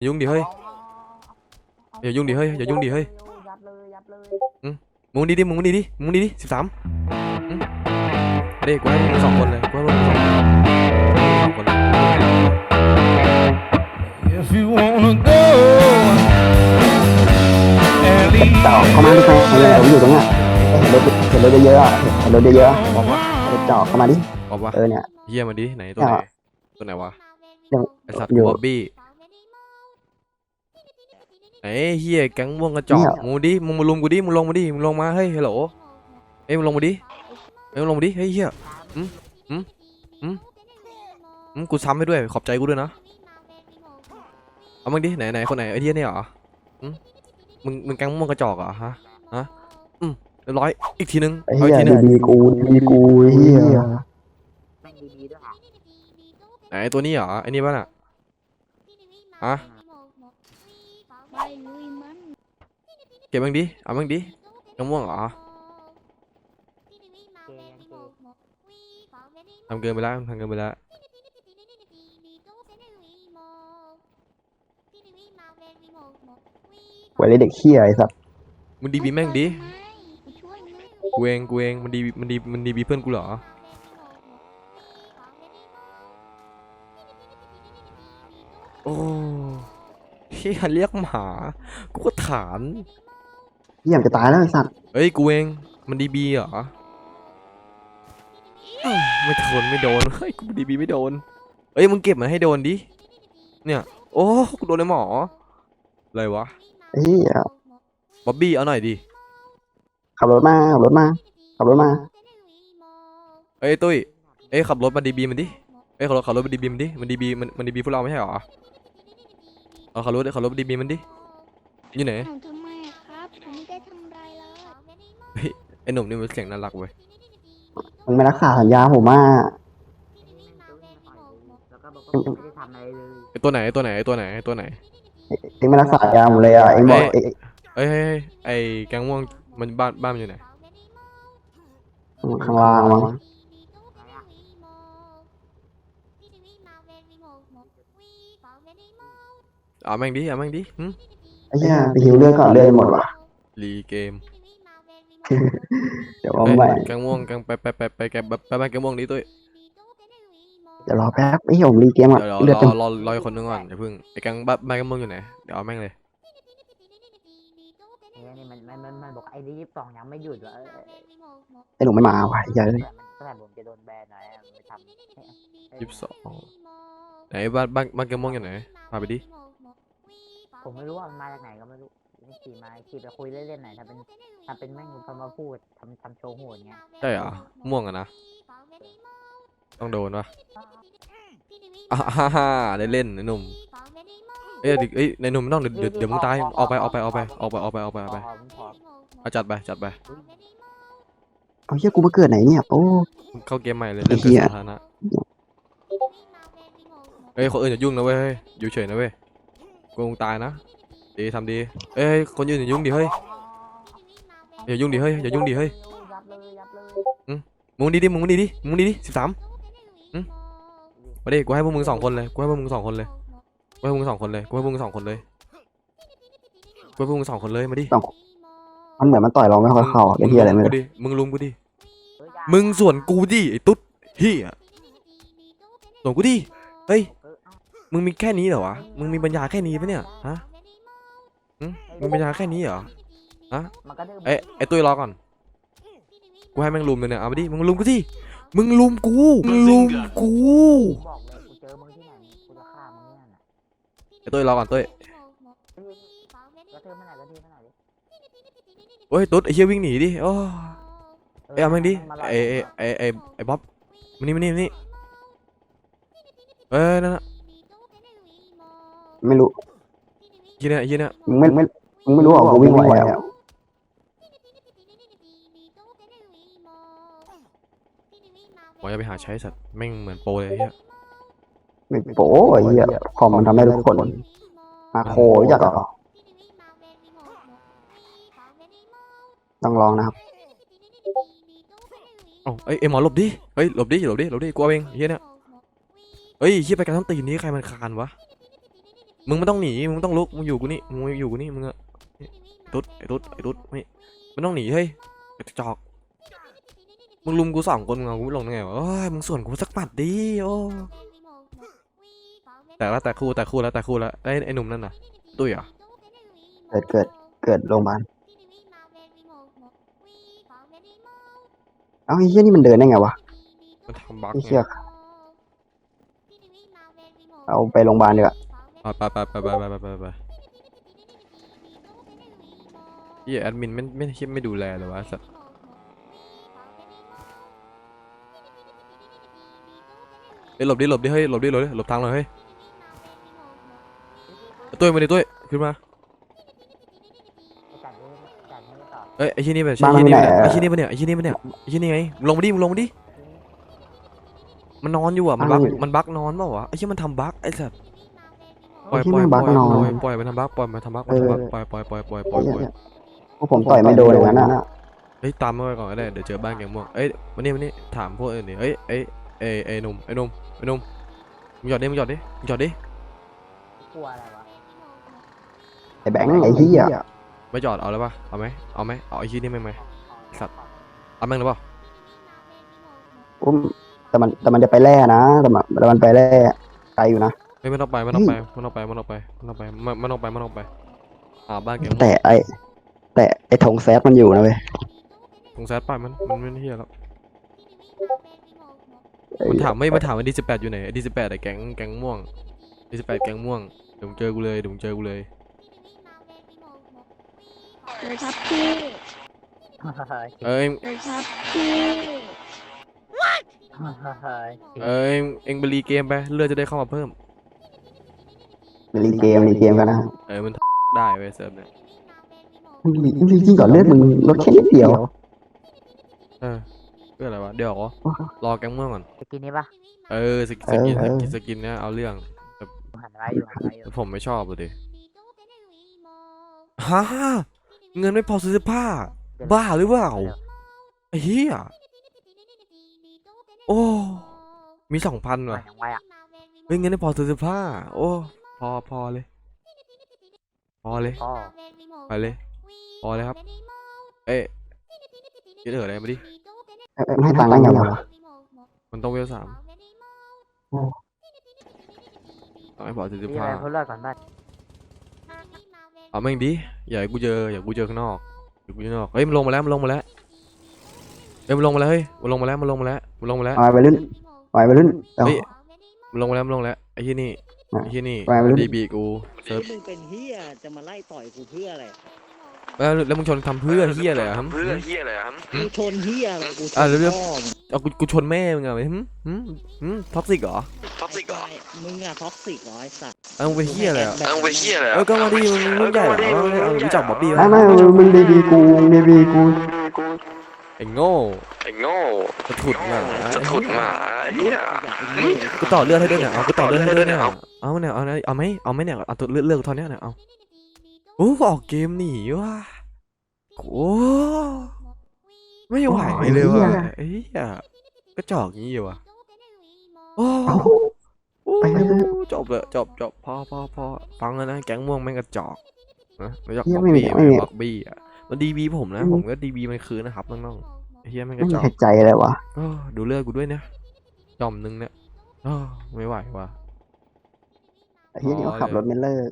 อย่ายุ่งดิเฮ้ย อย่ายุ่งดิเฮ้ย อย่ายุ่งดิเฮ้ย ยับเลยยับเลยมึงดีดิมึงดีดิมึงดีดิสิบสามเด็กกูให้มึงสองคนเลยกูให้มึงสองคนสองคนเลย If you wanna go and leave ต่อเข้ามาที่ใครเลยผมอยู่ตรงเนี้ยเห็นรถเห็นรถเยอะๆอะเห็นรถเยอะๆอะบอกว่าเออจอดเข้ามาดิบอกว่าเออเนี่ย เฮียมาดิไหนตัวไหนอะตัวไหนวะเดี๋ยวไอสัตว์อยู่บอบบี้ ไอ้เฮียแก๊งม่วงกระจอกเนี่ยมึงดิมึงมาลุมกูดิมึงลงมาดิมึงลงมาเฮ้ยฮัลโหลเอ้ยมึงลงมาดิเอ้ยมึงลงมาดิเฮ้ยเฮียอืมอืมอืมอืมกูซ้ำให้ด้วยขอบใจกูด้วยนะเอามึงดิไหนไหนคนไหนไอ้เฮียเนี่ยเหรออืมมึงมึงแก๊งม่วงกระจอกเหรอฮะฮะอืมเรียบร้อยอีกทีนึงไอ้เอาเหี้อียกทีนึงดีๆกูดีๆกูไอ้เหี้ยแม่งดีๆด้วยอะไหนไอ้ตัวนี้เหรอไอ้นี่ป่ะน่ะฮะ ไปลุยมัน เก็บมึงดิ เอามึงดิแก๊งม่วงเหรอเกย์ยังเกย์ทำเกินไปแล้วทำเกินไปแล้วไว้เลยเด็กเหี้ยไอ้สัตว์มึงดีบีแม่งดิกูช่วยมึงกูเองกูเองมันดีมันดีมันดีบีเพื่อนกูเหรอโอ้เฮียเรียกหมา กูก็ถาม เหี้ยมันจะตายแล้วไอ้สัตว์เอ้ยกูเองมันดีบีเหรออืมไม่ทนไม่โดนเฮ้ยกูดีบีไม่โดนเอ้ยมึงเก็บมันให้โดนดิเนี่ยโอ้กูโดนเลยหมออะไรวะไอ้เหี้ยบ๊อบบี้เอาหน่อยดิขับรถมาขับรถมาขับรถมาเอ้ยตุ้ยเอ้ยขับรถมาดีบีมันดิเอ้ยขับรถขับรถมาดีบีมันดิมันดีบีมันมันดีบีพวกเราไม่ใช่เหรอเอาขับรถขับรถมาดีบีมันดิอยู่ไหนถามทำไมอะครับ ผมไม่ได้ทำอะไร เลยไอ้หนุ่มนี่มันเสียงน่ารักเว้ยมึงไม่รักษาสัญญาผมว่าแล้วก็บอกว่าไม่ได้ทำอะไรเลยไอ้ตัวไหนไอ้ตัวไหนไอ้ตัวไหนไอ้ตัวไหน เองไม่รักษาสัญญาผมเลยอะเองบอกเองเอ้ยเฮ้ยเฮ้ยไอ้แก๊งม่วงมันบ้านบ้านมันอยู่ไหนข้างล่างมั้งเอาแม่งดิเอาแม่งดิหึไอ้เหี้ยไปหิวเลือดก่อนเลือดหมดว่ะรีเกม เดี๋ยวเอาเอ้ยใหม่แก๊งม่วงแก๊งไปไปไปไปแกไปไปไปแก๊งม่วงดิตุ้ยเดี๋ยวรอแป๊บไอ้เหี้ยผมรีเกมก่อนเดี๋ยวเลือดรเต็อมรอรออีกคนนึงก่อนอย่าเพิ่งไอ้แก๊งบ้านบ้านแก๊งม่วงอยู่ไหนเดี๋ยวเอาแม่งเลยไอ้นี่มันมันมันมันบอกไอ้นี่สองยังไม่หยุดวะเออไอ้หนุ่มไม่มาว่ะไอ้เหี้ยเอ้ยแต่มันแต่ผมจะโดนแบนหน่อยอะไม่ทำยี่สิบสองไหนบ้านบ้านบ้านแก๊งม่วงอยู่ไหนพาไปดิผมไม่รู้ว่ามันมาจากไหนก็ไม่รู้ นี่ขี่มาขี่ไปคุยเล่นๆหน่อยทำเป็นทำเป็นแม่งทำมาพูดทำทำโชว์โหดเงี้ยใช่เหรอม่วงอะนะต้องโดนวะอ่าฮ่าฮ่าได้เล่นไอ้หนุ่มเอ้ยเดี๋ยวเอ้ยในหนุ่มไม่ต้องเดี๋ยวเดี๋ยวเดี๋ยวมึงตายออกไปออกไปออกไปออกไปออกไปออกไปออกไปพอพอเอาจัดไปจัดไปเอาเหี้ยกูมาเกิดไหนเนี่ยโอ้มึงเข้าเกมใหม่เลยไอ้เล่นเหี้เป็นยสาธารณะเอ้ยคนอื่นอย่ายุ่งนะเว้ยเฮ้ยอยู่เฉยนะเว้ยกูคงตายนะ ดีทำดี เอ้ยคนอื่นอย่ายุ่งดิเฮ้ย อย่ายุ่งดิเฮ้ยอย่ายุ่งดิเฮ้ย ยับเลยยับเลยมึงดีดิมึงดีดิมึงดีดิสิบสามมาดิกูให้พวกมึงสองคนเลยกูให้พวกมึงสองคนเลยกูให้พวกมึงสองคนเลยกูให้พวกมึงสองคนเลยกูให้พวกมึงสองคนเลยมาดิมันเหมือนมันต่อยเราไม่ค่อยเข้าไอ้เหี้ยอะไรไม่กูรู้ดิมึงลุมกูดิ เฮ้ยอย่ามึงส่วนกูดิไอ้ตุ๊ดเฮียส่วนกูดิ เฮ้ย เออเอามึงมีแค่นี้เหรอวะ มึงมีปัญญาแค่นี้ปะเนี่ย ฮะ หึมึงมีปัญญาแค่นี้เหรอมันก็ดื้อเอ้ยไอ้ตุ้ยรอก่อน กูให้แม่งลุมเลยเนี่ย เอาไปดิ มึงลุมกูสิ มึงลุมกู มึงลุมกูบอกเลยกูเจอมึงที่ไหนกูจะฆ่ามึงเนี่ยน่ะไอ้ตุ้ยรอก่อนตุ้ยกระเทือเมื่อไหร่กระเทือเมื่อไหร่ดิโอ้ยตุ๊ดไอ้เหี้ยวิ่งหนีดิโอ้เอ้ยเอาแม่งดิาหลกไอ้ไอ้ไอ้ไอ้ไอ้บ๊อบมานี่มานี่มานี่เอ้ยนั่นน่ะไม่รู้ไอ้ เหี้ยเนี่ยไอ้เหี้ยเนี่ยมึงไม่ไม่มึงไม่รู้หรอกกูวิ่งไหวอะหมออย่าไปหาใช้สัตว์แม่งเหมือนโปรเลยไอ้เหี้ยไม่โป้ไอ้เหี้ยคอมมันทำได้ทุกคนมาโครู้จักเหรอต้องลองนะครับเอ้าเอ้ยเอ้ยหมอหลบดิเฮ้ยหลบดิหลบดิหลบดิกูเอาเองไอ้เหี้ยเนี่ยเฮ้ยเหี้ยไปกันทั้งตีนนี้ใครมันคานวะ มึงไม่ต้องหนี มึงต้องลุก มึงอยู่กูนี่ มึงอยู่กูนี่ มึงอะไอ้ตุ๊ดไอ้ตุ๊ดไอ้ตุ๊ดไม่ไม่ต้องหนีเฮ้ยไอ้จอก มึงลุมกูสองคนมึงเอากูไม่ลงได้ไงวะเอ้ยมึงส่วนกูสักหมัดดิโอ้แต่ละแต่คู่แต่คู่แล้วแต่คู่แล้วไอ้ไอ้หนุ่มนั่นน่ะ ตุ้ยเหรอะเกิดเกิดเกิดโรงพยาบาลเอ้าไอ้เหี้ยนี่มันเดินได้ไงวะมันทำบั๊กไอ้ไงเหี้ยเอาไปโรงพยาบาลดีกว่า เอไปไปไปไปไปไปไปเฮียแอดมินไม่ไม่คิดไม่ดูแลเลอวะสัตว์เฮ้ยหลบดิหลบดิเฮ้ยหลบดิหลบดิหลบทางเลยเฮ้ยตุ้ยมาดิตุ้ยขึ้นมาเอ้ยไอ้ที่นี่ไปไอ้ที่นี่ไปไอ้ที่นี่ไปเนี่ยไอ้ที่นี่ไปเนี่ยไอ้ที่นี่ไงลงมาดิลงมาดิมันนอนอยู่อะมันบักมันบักนอนเปล่าวะไอ้ที่มันทำบักไอ้สัตว์ ปล่อยไอ้ที่ปล่อยมันปบัล่กอยนอนปล่อยปล่อยมันทำบักปล่อยมันทำบักมันทำบักปล่อยปล่อยปล่อยปล่อยปล่อยปล่อยพวกผมต่อยไม่โดนอย่างนั้นอะเฮ้ยตามมาไปก่อนก็ได้เดี๋ยวเจอบ้านแกงม่วงเอ้ยวันนี้วันนี้ถามพวกอื่นดิเอ้ยเอ้ยเอ้ยเอ้ยหนุ่มไอ้หนุ่มไอ้หนุ่มมึงหยอดดิมึงหยอดดิมึงหยอดดิกลัวอะไรวะไอ้แบงค์ไอ้เหี้ยไม่หยอดเอาเลยปะเอาไหมเอาไหมเอาไอ้ที่นี่ไหมไหมสัตว์เอาแม่งหรือเปล่าอุ้มแต่มันแต่มันจะไปแร่นะแต่มันแต่มันไปแร่ไกลอยู่นะ เฮ้ยไม่ต้องไปไม่ต้องไปไม่ต้องไปไม่ต้องไปไม่ต้องไปไม่ไม่ต้องไปไม่ต้องไปอ่าบ้านแกงม่วงแต่ไอ้แต่ไอ้ธงแซดมันอยู่นะเว้ยสงสารไปมันมันไม่เฮียแล้วไอ้มันถามไม่มาถามว่าดีสิบแปดอยู่ไหนดีสิบแปดไอ้แก๊งแก๊งม่วงดีสิบแปดแก๊งม่วงเดี๋ยวมึงเจอกูเลยเดี๋ยวมึงเจอกูเลยเลยครับพี่เอ้ยเลยครับพี่เอ้ยเอ็งไปรีเกมไปเลือดจะได้เข้ามาเพิ่ม รีเกมรีเกมกันนะเออมันได้เว้ยเซิร์ฟเนี่ยจริงๆก่อนเลือดมึงลดแค่นิดเดียวเออเพื่ออะไรวะเดี๋ยวเหรอรอแก๊งม่วงก่อนจะกินนี้ปะเออสกินสกินสกินสกินเนี่ยเอาเรื่องหันไว้อยู่หันไว้อยู่แต่ผมไม่ชอบเลยดิฮะเงินไม่พอซื้อเสื้อผ้า บ้าหรือเปล่าไอ้เหี้ยโอ้ มีสองพันหัว่ะนยังไวอะเฮ้ยเงินไม่พอซื้อเสื้อผ้า โอ้ พอพอเลย พอเลยก็ไปเลย พอเลยครับ เอ๊ะคิดเหลืออะไรมาดิมันให้ตังค์ได้ไงวะมันต้องเวลสามโอ้ต้องให้พอซื้อเสื้อมีอะผ้าไรพูดเลิกก่อนบ้านเอาแม่งดิ อย่าให้กูเจอ อย่าให้กูเจอข้างนอก อย่ากูเจอข้างนอก เฮ้ยมันลงมาแล้วมันลงมาแล้ว เฮ้ยมันลงมาแล้วเฮ้ยมันลงมาแล้วมันลงมาแล้วมันลงมาแล้วเอาไปรุ่นเอาไปรุ่นเอาเฮ้ย มันลงมาแล้วมันลงแล้วไอ้ที่นี่อะ ไอ้ที่นี่ไปไม่รู้ดีบีกูเซิร์ฟมึงเป็นเฮียจะมาไล่ต่อยกูเพื่ออะไรแล้วแล้วมึงชนทำเพื่อเฮียอะไรอะครับ เพื่อเฮียอะไรครับ กูชนเฮียอะไรกูชอะนเร็วๆพ่อมึงเอากูกูชนแม่มึงอะหึหึหึท็อกซิกเหรอท็อกซิกเหรอไอ้มึงอะท็อกซิกเหรอไอ้สัตว์เอามึงเป็นเฮียอะไรอะเอาไปเฮียอะไรเออก็มาดิมึงมึงใหญ่เหรอเอาเลยเอารู้จักบ๊อบบี้ไหมไม่ไม่มึงดีบีกูดีบีกู ไอ้โง่ไอ้โง่จะถุดหมาจะถุดหมาเฮียกูต่อเลือดให้ด้วยเนี่ยเอากูต่อเลือดให้ด้วยเนี่ยเอาเนี่ยเอาเนี่ยเอาไหมเอาไหมเนี่ยเอาตัวเลือดเลือดกูเท่านี้เนี่ยเอาโอ้ออกเกมหนีว่ะโอ้ไม่ไหวเลยว่ะไอ้เหี้ยก็จอกงี้อยู่ว่ะโอ้เอาโอ้ไปเถอะจบเลยจบจบพอพอพอฟังแล้วนะแก๊งม่วงแม่งกระจอกนะไม่อยากเหี้ยบ็อกไม่มีบี้ไม่มีบ็อกบี้อะมันดีบีผมนะอืมผมก็ดีบีมันคืนนะครับน้องๆไอ้ เฮียแม่งกไม่ระมีจอกใครใจเลยวะอ้อดูเลือดกูด้วยเนี่ยจอมนึงเนี่ยอ้อไม่ไหวว่ะ ไอ้เหี้ยนี่เขาขับรถไม่เลิก